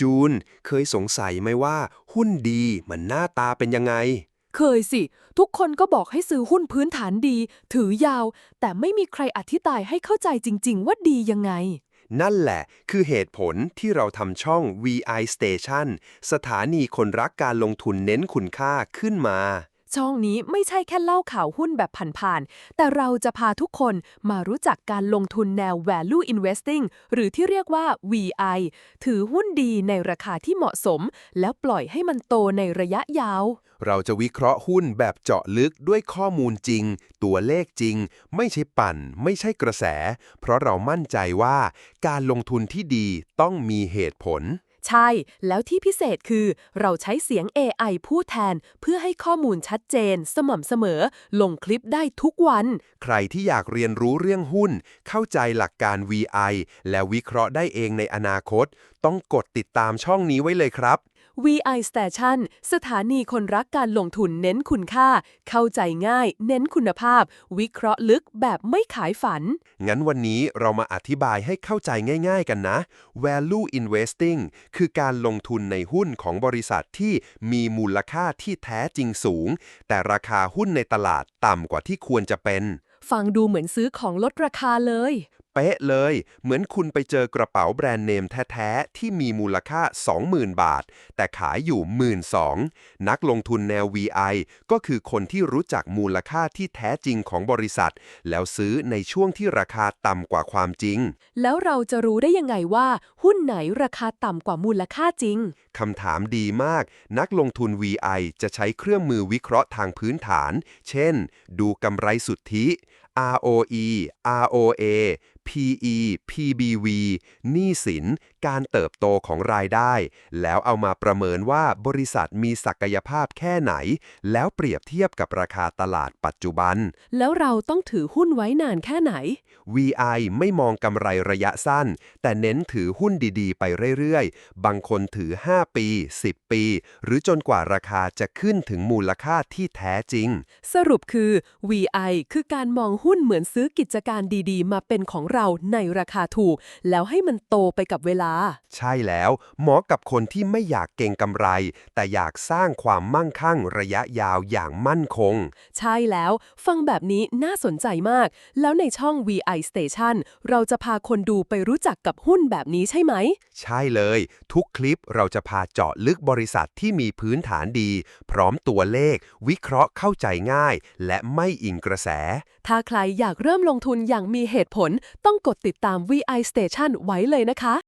จูน เคยสงสัยไหมว่า หุ้นดีมันหน้าตาเป็นยังไง เคยสิ ทุกคนก็บอกให้ซื้อหุ้นพื้นฐานดี ถือยาว แต่ไม่มีใครอธิบายให้เข้าใจจริง ๆ ว่าดียังไง นั่นแหละ คือเหตุผลที่เราทำช่อง VI Station สถานีคนรักการลงทุนเน้นคุณค่าขึ้นมา ช่องนี้ไม่ใช่แค่เล่าข่าวหุ้นแบบผ่านๆ แต่เราจะพาทุกคนมารู้จักการลงทุนแนว value investing หรือที่เรียกว่า VI ถือหุ้นดีในราคาที่เหมาะสม แล้วปล่อยให้มันโตในระยะยาว เราจะวิเคราะห์หุ้นแบบเจาะลึกด้วยข้อมูลจริง ตัวเลขจริง ไม่ใช่ปั่น ไม่ใช่กระแส เพราะเรามั่นใจว่าการลงทุนที่ดีต้องมีเหตุผล ใช่ แล้วที่พิเศษคือ เราใช้เสียง AI พูดแทน เพื่อให้ข้อมูลชัดเจน สม่ำเสมอ ลงคลิปได้ทุกวัน ใครที่อยากเรียนรู้เรื่องหุ้น เข้าใจหลักการ VI และวิเคราะห์ได้เองในอนาคต ต้องกดติดตามช่องนี้ไว้เลยครับ VI Station สถานีคนรักการลงทุนเน้นคุณค่า เข้าใจง่าย เน้นคุณภาพ วิเคราะห์ลึกแบบไม่ขายฝัน งั้นวันนี้เรามาอธิบายให้เข้าใจง่ายๆกันนะ value investing คือการลงทุนในหุ้นของบริษัทที่มีมูลค่าที่แท้จริงสูง แต่ราคาหุ้นในตลาดต่ำกว่าที่ควรจะเป็น ฟังดูเหมือนซื้อของลดราคาเลยเป๊ะเลย เหมือนคุณไปเจอกระเป๋าแบรนด์เนมแท้ๆ ที่มีมูลค่า 20,000 บาท แต่ขายอยู่ 12,000นักลงทุนแนว VI ก็คือคนที่รู้จักมูลค่าที่แท้จริงของบริษัท แล้วซื้อในช่วงที่ราคาต่ำกว่าความจริง แล้วเราจะรู้ได้ยังไงว่า หุ้นไหนราคาต่ำกว่ามูลค่าจริงคำถามดีมาก นักลงทุน VI จะใช้เครื่องมือวิเคราะห์ทางพื้นฐาน เช่น ดูกำไรสุทธิ ROE ROA PE PBV หนี้สิน การเติบโตของรายได้ แล้วเอามาประเมินว่าบริษัทมีศักยภาพแค่ไหน แล้วเปรียบเทียบกับราคาตลาดปัจจุบัน แล้วเราต้องถือหุ้นไว้นานแค่ไหน VI ไม่มองกำไรระยะสั้น แต่เน้นถือหุ้นดีๆ ไปเรื่อยๆ บางคนถือ 5 ปี 10 ปี หรือจนกว่าราคาจะขึ้นถึงมูลค่าที่แท้จริง สรุปคือ VI คือการมองหุ้นเหมือนซื้อกิจการดีๆ มาเป็นของเราในราคาถูก แล้วให้มันโตไปกับเวลา ใช่แล้วเหมาะกับคนที่ไม่อยากเก่งกำไร แต่อยากสร้างความมั่งคั่งระยะยาวอย่างมั่นคง ใช่แล้วฟังแบบนี้น่าสนใจมาก แล้วในช่อง VI Station เราจะพาคนดูไปรู้จักกับหุ้นแบบนี้ใช่ไหม ใช่เลย ทุกคลิปเราจะพาเจาะลึกบริษัทที่มีพื้นฐานดี พร้อมตัวเลข วิเคราะห์เข้าใจง่าย และไม่อิงกระแส ถ้าใครอยากเริ่มลงทุนอย่างมีเหตุผล ต้องกดติดตาม VI Station ไว้เลยนะคะ